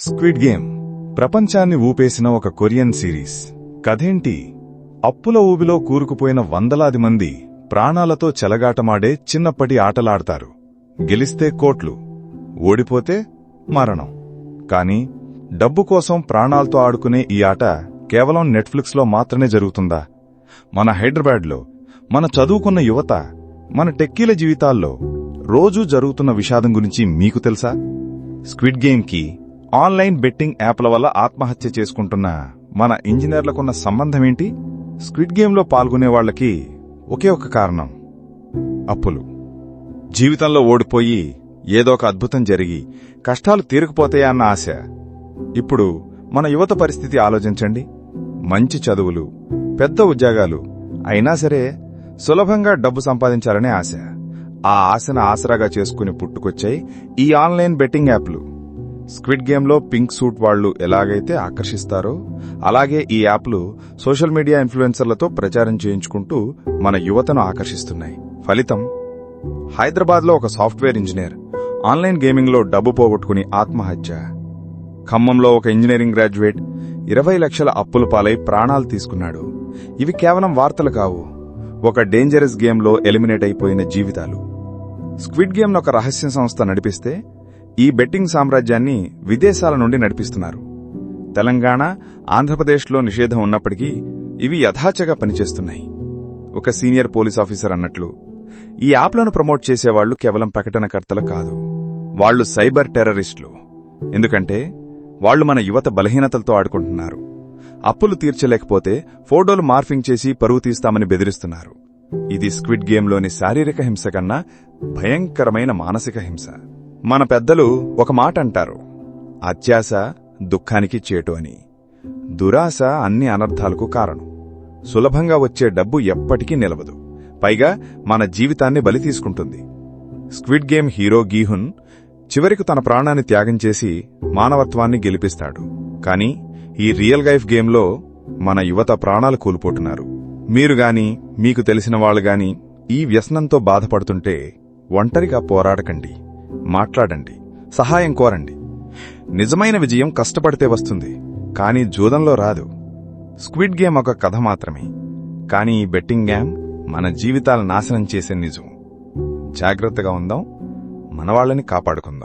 Squid game ప్రపంచాన్ని ఊపేసిన ఒక Korean series. కథేంటి? అప్పుల ఊబిలో కూరుకుపోయిన వందలాది మంది ప్రాణాలతో చెలగాటమాడే చిన్నప్పటి ఆటలాడతారు. గెలిస్తే కోట్లు ఓడిపోతే మరణం. కాని డబ్బు కోసం ప్రాణాలతో ఆడుకునే ఈ ఆట కేవలం నెట్ఫ్లిక్స్లో మాత్రమే జరుగుతుందా? మన హైదరాబాద్లో మన చదువుకున్న యువత మన టెక్కీల జీవితాల్లో రోజూ జరుగుతున్న విషాదం గురించి మీకు తెలుసా? స్క్విడ్ గేమ్కి ఆన్లైన్ బెట్టింగ్ యాప్ల వల్ల ఆత్మహత్య చేసుకుంటున్న మన ఇంజనీర్లకున్న సంబంధమేంటి? స్క్విడ్ గేమ్లో పాల్గొనే వాళ్ళకి ఒకే ఒక కారణం. అప్పులు. జీవితంలో ఓడిపోయి ఏదో ఒక అద్భుతం జరిగి కష్టాలు తీరకపోతాయా అన్న ఆశ. ఇప్పుడు మన యువత పరిస్థితి ఆలోచించండి. మంచి చదువులు పెద్ద ఉద్యోగాలు అయినా సరే సులభంగా డబ్బు సంపాదించాలనే ఆశ. ఆ ఆశను ఆసరాగా చేసుకుని పుట్టుకొచ్చాయి ఈ ఆన్లైన్ బెట్టింగ్ యాప్లు. స్క్విడ్ గేమ్లో పింక్ సూట్ వాళ్ళు ఎలాగైతే ఆకర్షిస్తారో అలాగే ఈ యాప్లు సోషల్ మీడియా ఇన్ఫ్లుయెన్సర్లతో ప్రచారం చేయించుకుంటూ మన యువతను ఆకర్షిస్తున్నాయి. ఫలితం హైదరాబాద్లో ఒక సాఫ్ట్వేర్ ఇంజనీర్ ఆన్లైన్ గేమింగ్లో డబ్బు పోగొట్టుకుని ఆత్మహత్య. ఖమ్మంలో ఒక ఇంజనీరింగ్ గ్రాడ్యుయేట్ ఇరవై లక్షల అప్పుల పాలై ప్రాణాలు తీసుకున్నాడు. ఇవి కేవలం వార్తలు కావు ఒక డేంజరస్ గేమ్లో ఎలిమినేట్ అయిపోయిన జీవితాలు. స్క్విడ్ గేమ్ను ఒక రహస్య సంస్థ నడిపిస్తే ఈ బెట్టింగ్ సామ్రాజ్యాన్ని విదేశాల నుండి నడిపిస్తున్నారు. తెలంగాణ ఆంధ్రప్రదేశ్లో నిషేధం ఉన్నప్పటికీ ఇవి యథాచగా పనిచేస్తున్నాయి. ఒక సీనియర్ పోలీస్ ఆఫీసర్ అన్నట్లు ఈ యాప్లను ప్రమోట్ చేసేవాళ్ళు కేవలం ప్రకటనకర్తలు కాదు వాళ్ళు సైబర్ టెర్రరిస్టులు. ఎందుకంటే వాళ్ళు మన యువత బలహీనతలతో ఆడుకుంటున్నారు. అప్పులు తీర్చలేకపోతే ఫోటోలు మార్ఫింగ్ చేసి పరువు తీస్తామని బెదిరిస్తున్నారు. ఇది స్క్విడ్ గేమ్లోని శారీరక హింస కన్నా భయంకరమైన మానసిక హింస. మన పెద్దలు ఒక మాట అంటారు అత్యాశ దుఃఖానికి చేటు అని. దురాశ అన్ని అనర్థాలకు కారణం. సులభంగా వచ్చే డబ్బు ఎప్పటికీ నిలవదు. పైగా మన జీవితాన్ని బలి తీసుకుంటుంది. స్క్విడ్ గేమ్ హీరో గీహున్ చివరికి తన ప్రాణాన్ని త్యాగం చేసి మానవత్వాన్ని గెలిపిస్తాడు. కాని ఈ రియల్ లైఫ్ గేమ్లో మన యువత ప్రాణాలు కోల్పోతున్నారు. మీరు గాని మీకు తెలిసిన వాళ్ళు గాని ఈ వ్యసనంతో బాధపడుతుంటే ఒంటరిగా పోరాడకండి. మాట్లాడండి సహాయం కోరండి. నిజమైన విజయం కష్టపడితే వస్తుంది కానీ జూదంలో రాదు. స్క్విడ్ గేమ్ ఒక కథ మాత్రమే కానీ ఈ బెట్టింగ్ గేమ్ మన జీవితాలు నాశనం చేసే నిజం. జాగ్రత్తగా ఉందాం మనవాళ్ళని కాపాడుకుందాం.